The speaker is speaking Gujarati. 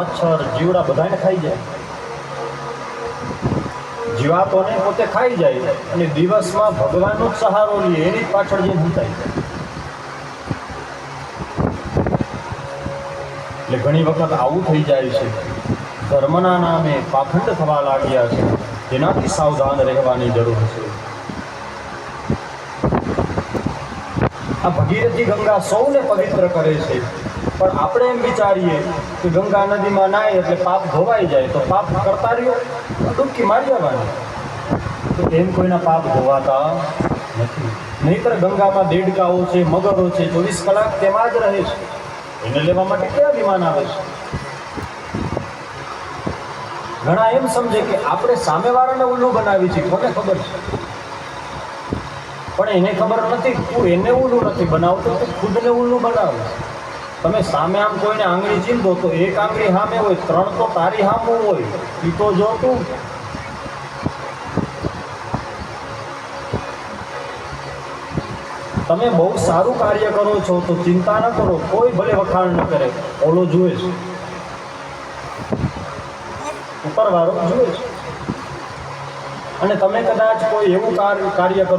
મચ્છર, જીવડા બધાને ખાઈ જાય. જીવાતોને પોતે ખાઈ જાય અને દિવસમાં ભગવાનનો જ સહારો લે, એની પાછળ જે હંતાઈ જાય એટલે ઘણી વખત આવું થઈ જાય છે. ધર્મના નામે પાખંડ થવા લાગ્યા છે. તેનાથી સાવધાન રહેવાની જરૂર છે. આ ભગીરથી ગંગા સૌને પવિત્ર કરે છે. પણ આપણે એમ વિચારીએ કે ગંગા નદીમાં નાય એટલે પાપ ધોવાઈ જાય, તો પાપ કરતા રહ્યો ડૂબકી મારી જવાની તો એમ કોઈના પાપ ધોવાતા નથી. નહીતર ગંગામાં દેડકાઓ છે, મગરો છે, ચોવીસ કલાક તેમાં જ રહે છે. એને લેવા માટે કયા વિમાન આવે છે? ઘણા એમ સમજે કે આપણે સામેવાળાને ઉલ્લું બનાવી છે, કોને ખબર છે? પણ એને ખબર નથી, તું એને ઉલ્લું નથી બનાવતો, તું ખુદને ઉલ્લું બનાવે તમે સામે આમ કોઈને આંગળી ચીંધો તો એક આંગળી સામે હોય, ત્રણ તો તારી સામું હોય. એ તો જો તું. તમે બહુ સારું કાર્ય કરો છો તો ચિંતા ન કરો, કોઈ ભલે વખાણ ન કરે. ઓલો જુએ છે. ઉપરવાળો જુએ છે. અને તમે કદાચ કોઈ એવું કાર્ય કરો